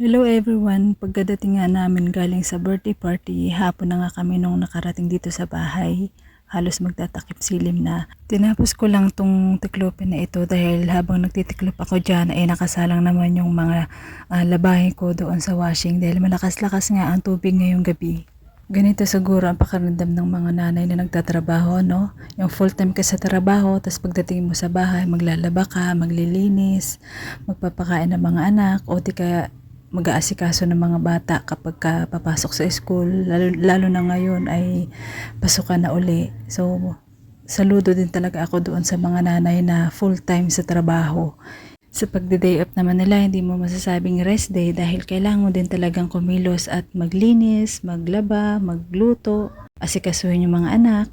Hello everyone! Pagkadating nga namin galing sa birthday party, hapon na nga kami nung nakarating dito sa bahay. Halos magtatakip silim na. Tinapos ko lang tong tiklopin na ito dahil habang nagtitiklop ako dyan ay nakasalang naman yung mga ah, labahin ko doon sa washing dahil malakas-lakas nga ang tubig ngayong gabi. Ganito siguro ang pakiramdam ng mga nanay na nagtatrabaho, no? Yung full time ka sa trabaho, tapos pagdating mo sa bahay, maglalaba ka, maglilinis, magpapakain ng mga anak, o di kaya mag-aasikaso ng mga bata kapag ka papasok sa school, lalo, lalo na ngayon ay pasukan na uli. So, saludo din talaga ako doon sa mga nanay na full time sa trabaho. Sa pagde-day off naman nila, hindi mo masasabing rest day dahil kailangan mo din talagang kumilos at maglinis, maglaba, magluto, asikasuhin yung mga anak.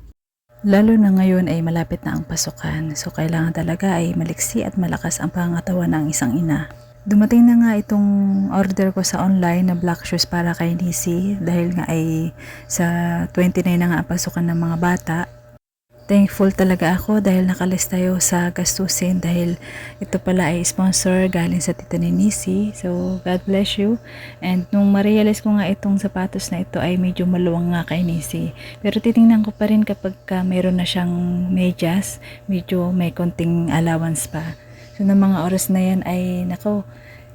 Lalo na ngayon ay malapit na ang pasukan, so kailangan talaga ay maliksi at malakas ang pangatawan ng isang ina. Dumating na nga itong order ko sa online na black shoes para kay Nisi dahil nga ay sa 29 na nga pasukan ng mga bata. Thankful talaga ako dahil nakalis tayo sa gastusin dahil ito pala ay sponsor galing sa tita ni Nisi. So, God bless you. And nung ma-realize ko nga itong sapatos na ito ay medyo maluwang nga kay Nisi. Pero titingnan ko pa rin kapag ka mayroon na siyang medyas, medyo may konting allowance pa. So, ng mga oras na yan ay, nako,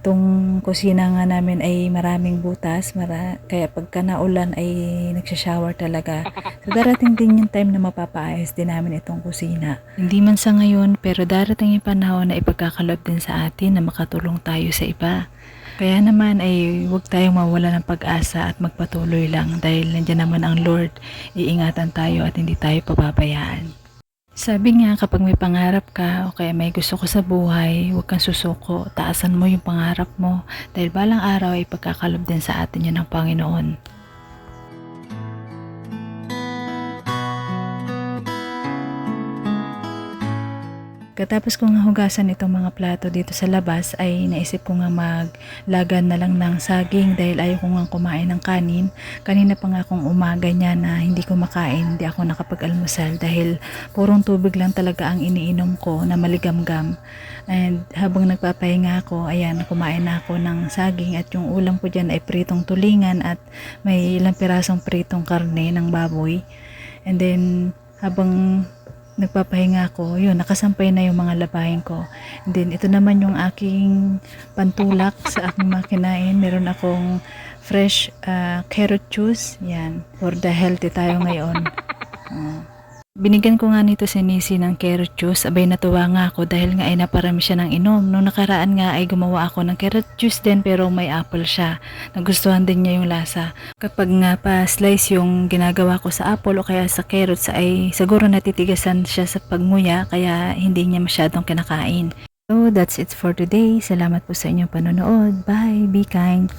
itong kusina nga namin ay maraming butas, mara, kaya pagka naulan ay nagsashower talaga. So darating din yung time na mapapaayos din namin itong kusina. Hindi man sa ngayon, pero darating yung panahon na ipagkakalob din sa atin na makatulong tayo sa iba. Kaya naman ay huwag tayong mawala ng pag-asa at magpatuloy lang dahil nandiyan naman ang Lord, iingatan tayo at hindi tayo pababayaan. Sabi nga kapag may pangarap ka o kaya may gusto ko sa buhay, huwag kang susuko, taasan mo yung pangarap mo dahil balang araw ay pagkakalob din sa atin yun ng Panginoon. Katapos ko nga hugasan itong mga plato dito sa labas ay naisip ko nga maglagan na lang ng saging dahil ayaw ko nga kumain ng kanin. Kanina pa nga akong umaga niya na hindi ko makain, hindi ako nakapag-almusal dahil purong tubig lang talaga ang iniinom ko na maligamgam. And habang nagpapahinga ako, ayan, kumain na ako ng saging at yung ulam ko dyan ay pritong tulingan at may ilang pirasong pritong karne ng baboy. And then habang nagpapahinga ako, yun, nakasampay na yung mga labahin ko. And then, ito naman yung aking pantulak sa aking makinain. Meron akong fresh ah, carrot juice. Yan, for the healthy tayo ngayon. Ah. Binigyan ko nga nito si Nisi ng carrot juice. Abay natuwa nga ako dahil nga ay naparami siya ng inom. Noong nakaraan nga ay gumawa ako ng carrot juice din pero may apple siya. Nagustuhan din niya yung lasa. Kapag nga pa slice yung ginagawa ko sa apple o kaya sa carrots ay siguro natitigasan siya sa pagmuya kaya hindi niya masyadong kinakain. So that's it for today. Salamat po sa inyong panonood. Bye. Be kind.